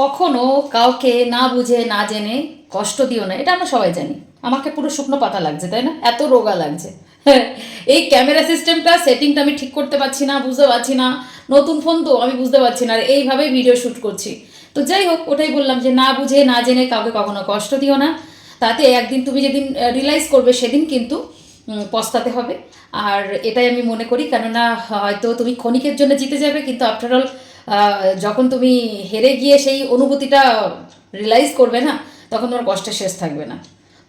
কখনো কাউকে না বুঝে, না জেনে কষ্ট দিও না। এটা আমরা সবাই জানি। আমাকে পুরো শুকনো পাতা লাগছে, তাই না? এত রোগা লাগছে। এই ক্যামেরা সিস্টেমটা, সেটিংটা আমি ঠিক করতে পারছি না, বুঝতে পারছি না। নতুন ফোন তো আমি বুঝতে পারছি না, আর এইভাবেই ভিডিও শ্যুট করছি। তো যাই হোক, ওটাই বললাম যে না বুঝে, না জেনে কাউকে কখনো কষ্ট দিও না। তাতে একদিন তুমি যেদিন রিয়েলাইজ করবে সেদিন কিন্তু পস্তাতে হবে। আর এটাই আমি মনে করি, কেননা হয়তো তুমি ক্ষণিকের জন্য জিতে যাবে, কিন্তু আফটার অল যখন তুমি হেরে গিয়ে সেই অনুভূতিটা রিয়েলাইজ করবে না, তখন তোমার কষ্টের শেষ থাকবে না।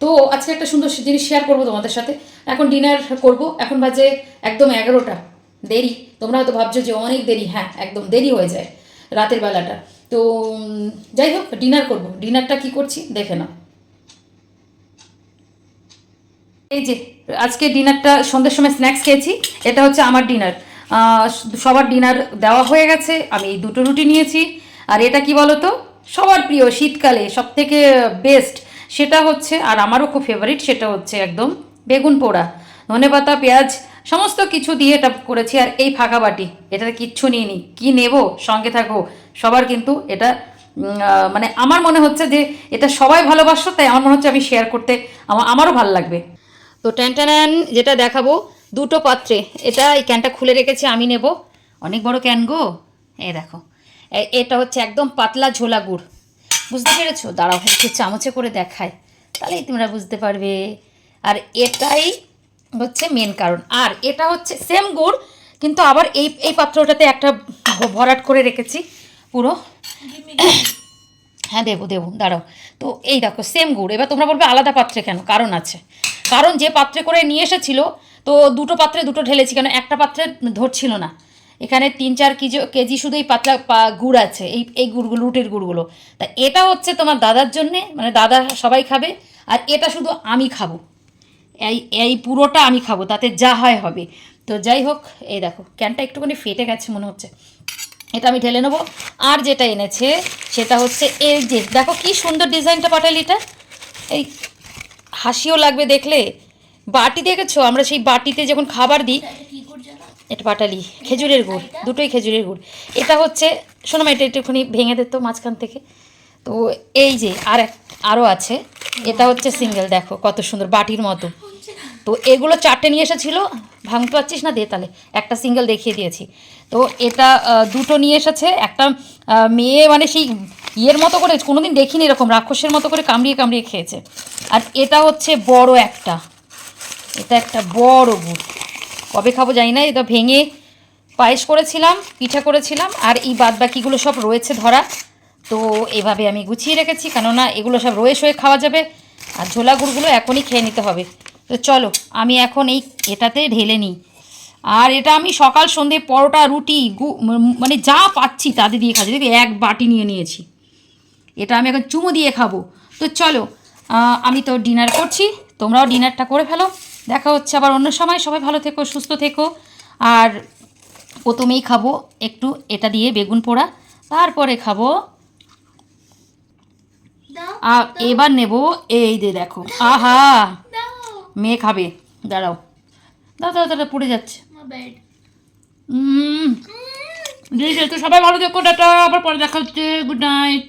তো আজকে একটা সুন্দর জিনিস শেয়ার করব তোমাদের সাথে। এখন ডিনার করব। এখন বাজে একদম এগারোটা। দেরি। তোমরা হয়তো ভাবছ যে অনেক দেরি। হ্যাঁ একদম দেরি হয়ে যায় রাতের বেলাটা। তো যাই হোক ডিনার করব। ডিনারটা কি করছি দেখে নাও। এই যে, আজকে ডিনারটা সন্ধ্যের সময় স্ন্যাক্স খেয়েছি। এটা হচ্ছে আমার ডিনার সবার ডিনার দেওয়া হয়ে গেছে, আমি এই দুটো রুটি নিয়েছি। আর এটা কি বলো তো সবার প্রিয় শীতকালে সব থেকে বেস্ট সেটা হচ্ছে, আর আমারও খুব ফেভারিট সেটা হচ্ছে একদম বেগুন পোড়া, ধনে পাতা, পেঁয়াজ, সমস্ত কিছু দিয়ে এটা করেছি, আর এই ফাঁকা বাটি, এটাতে কিচ্ছু নিয়ে নি কী নেব? সঙ্গে থাকো। সবার কিন্তু এটা মানে আমার মনে হচ্ছে যে এটা সবাই ভালোবাসো, তাই আমার মনে হচ্ছে আমি শেয়ার করতে আমার আমারও ভালো লাগবে। তো ট্যান যেটা দেখাবো দুটো পাত্রে। এটা এই ক্যানটা খুলে রেখেছি, আমি নেব। অনেক বড় ক্যান গো। এই দেখো। এ- এটা হচ্ছে একদম পাতলা ঝোলা গুড়। বুঝতে পেরেছ? দাঁড়াও, একটু চামচে করে দেখায় তাহলেই তোমরা বুঝতে পারবে। আর এটাই হচ্ছে মেন কারণ। আর এটা হচ্ছে সেম গুড়, কিন্তু আবার এই এই পাত্রটাতে একটা ভরাট করে রেখেছি পুরো। হ্যাঁ দেবো দেবো, দাঁড়াও। তো এই দেখো সেম গুড়। এবার তোমরা বলবে আলাদা পাত্রে কেন? কারণ আছে। কারণ যে পাত্রে করে নিয়ে এসেছিল, তো দুটো পাত্রে দুটো ঢেলেছি কেন? একটা পাত্রে ধরছিল না। এখানে তিন, চার কেজি কেজি শুধু এই পাতলা গুড় আছে। এই এই গুড়গুলো, রুটির গুড়গুলো। তা এটা হচ্ছে তোমার দাদার জন্যে মানে দাদা সবাই খাবে, আর এটা শুধু আমি খাব। এই এই পুরোটা আমি খাব, তাতে যা হয় হবে। তো যাই হোক, এই দেখো, ক্যানটা একটুখানি ফেটে গেছে মনে হচ্ছে। এটা আমি ঢেলে নেব। আর যেটা এনেছে, সেটা হচ্ছে এই যে, দেখো কি সুন্দর ডিজাইনটা পাঠালি এটা। এই হাসিও লাগবে দেখলে। বাটি দেখেছ? আমরা সেই বাটিতে যখন খাবার দিই, এটা পাটালি খেজুরের গুড়, দুটোই খেজুরের গুড়। এটা হচ্ছে, শোনো এটা একটুখানি ভেঙে দিত মাঝখান থেকে। তো এই যে আর এক আরও আছে। এটা হচ্ছে সিঙ্গেল দেখো কত সুন্দর, বাটির মতো। তো এগুলো চারটে নিয়ে এসেছিল। ভাঙতে পারছিস না দিয়ে তাহলে। একটা সিঙ্গেল দেখিয়ে দিয়েছি। তো এটা দুটো নিয়ে এসেছে। একটা মেয়ে মানে সেই ইয়ের মতো করে, কোনোদিন দেখিনি এরকম, রাক্ষসের মতো করে কামড়িয়ে কামড়িয়ে খেয়েছে। আর এটা হচ্ছে বড় একটা। এটা একটা বড় গুড়। কবে খাব জানি না, এটা ভেঙে পায়েস করেছিলাম, পিঠা করেছিলাম, আর এই বাদ বাকিগুলো সব রয়েছে ধরা। তো এভাবে আমি গুছিয়ে রেখেছি, কেননা এগুলো সব রয়ে শয়ে খাওয়া যাবে আর ঝোলা গুড়গুলো এখনই খেয়ে নিতে হবে। তো চলো, আমি এখন এই এটাতে ঢেলে নিই। আর এটা আমি সকাল সন্ধে পরোটা, রুটি মানে যা পাচ্ছি তাদের দিয়ে খাচ্ছি। দেখি, এক বাটি নিয়ে নিয়েছি। এটা আমি এখন চুমু দিয়ে খাব। তো চলো আমি তো ডিনার করছি, তোমরাও ডিনারটা করে ফেলো। দেখা হচ্ছে আবার অন্য সময়। সবাই ভালো থেকো, সুস্থ থেকো। আর প্রথমেই খাব একটু এটা দিয়ে বেগুন পোড়া, তারপরে খাব আর এবার নেব এই যে দেখো। আহা! মেয়ে খাবে। দাঁড়াও। দাঁড়া দাঁড়া দাঁড়া পড়ে যাচ্ছে। হুম সবাই ভালো থেকো, টাটা। আবার পরে দেখা হচ্ছে। Good night